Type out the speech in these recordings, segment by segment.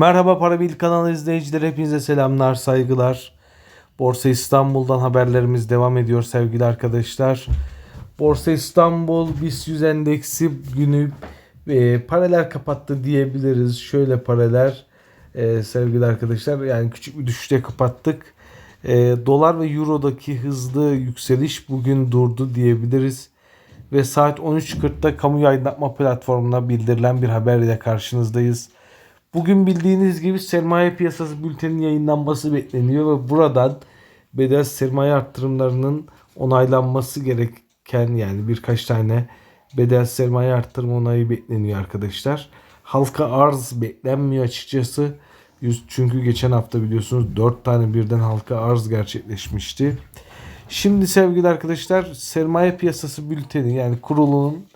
Merhaba Para Bil kanalı izleyicileri hepinize selamlar, saygılar. Borsa İstanbul'dan haberlerimiz devam ediyor sevgili arkadaşlar. Borsa İstanbul BIST 100 endeksi günü e, paralel kapattı diyebiliriz. Şöyle paralel e, sevgili arkadaşlar yani küçük bir düşüşte kapattık. E, dolar ve eurodaki hızlı yükseliş bugün durdu diyebiliriz. Ve saat 13.40'da kamu aydınlatma platformuna bildirilen bir haberle karşınızdayız. Bugün bildiğiniz gibi sermaye piyasası bülteninin yayınlanması bekleniyor ve buradan bedel sermaye arttırımlarının onaylanması gereken yani birkaç tane bedel sermaye arttırma onayı bekleniyor arkadaşlar. Halka arz beklenmiyor açıkçası. Çünkü geçen hafta biliyorsunuz 4 tane birden halka arz gerçekleşmişti. Şimdi sevgili arkadaşlar sermaye piyasası bülteni yani kurulunun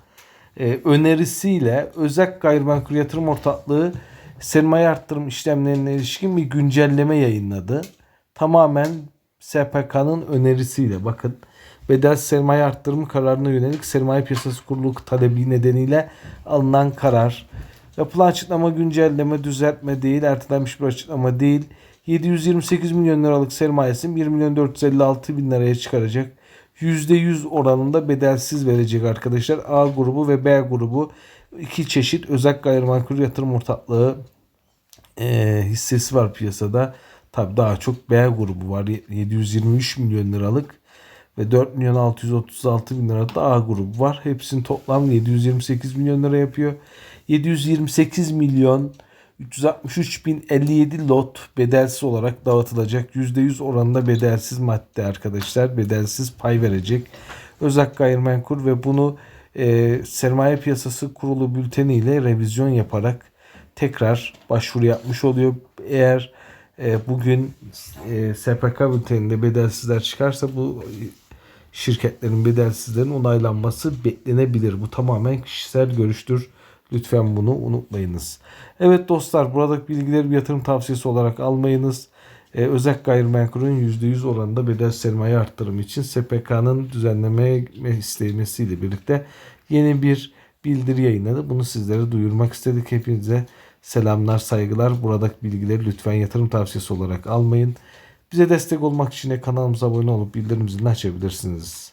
e, önerisiyle özel gayrimenkul yatırım ortaklığı sermaye arttırım işlemlerine ilişkin bir güncelleme yayınladı. Tamamen SPK'nın önerisiyle bakın bedel sermaye arttırımı kararına yönelik sermaye piyasası kurulu talebi nedeniyle alınan karar. Yapılan açıklama güncelleme, düzeltme değil, ertelenmiş bir açıklama değil. 728 milyon liralık sermayesini 1 milyon 456 bin liraya çıkaracak. %100 oranında bedelsiz verecek arkadaşlar. A grubu ve B grubu iki çeşit özel gayrimenkul yatırım ortaklığı e, hissesi var piyasada. Tabi daha çok B grubu var. 723 milyon liralık ve 4 milyon 636 bin liralık da A grubu var. Hepsinin toplam 728 milyon lira yapıyor. 728 milyon 363 bin 57 lot bedelsiz olarak dağıtılacak. %100 oranında bedelsiz madde arkadaşlar. Bedelsiz pay verecek. Özel gayrimenkul ve bunu e, sermaye piyasası kurulu bülteniyle revizyon yaparak tekrar başvuru yapmış oluyor. Eğer e, bugün e, SPK bülteninde bedelsizler çıkarsa bu şirketlerin bedelsizlerin onaylanması beklenebilir. Bu tamamen kişisel görüştür. Lütfen bunu unutmayınız. Evet dostlar buradaki bilgileri bir yatırım tavsiyesi olarak almayınız. Ee, özel gayrimenkulün %100 oranında bedel sermaye arttırımı için SPK'nın düzenleme istemesiyle birlikte yeni bir bildiri yayınladı. Bunu sizlere duyurmak istedik. Hepinize selamlar, saygılar. Buradaki bilgileri lütfen yatırım tavsiyesi olarak almayın. Bize destek olmak için de kanalımıza abone olup bildirim zilini açabilirsiniz.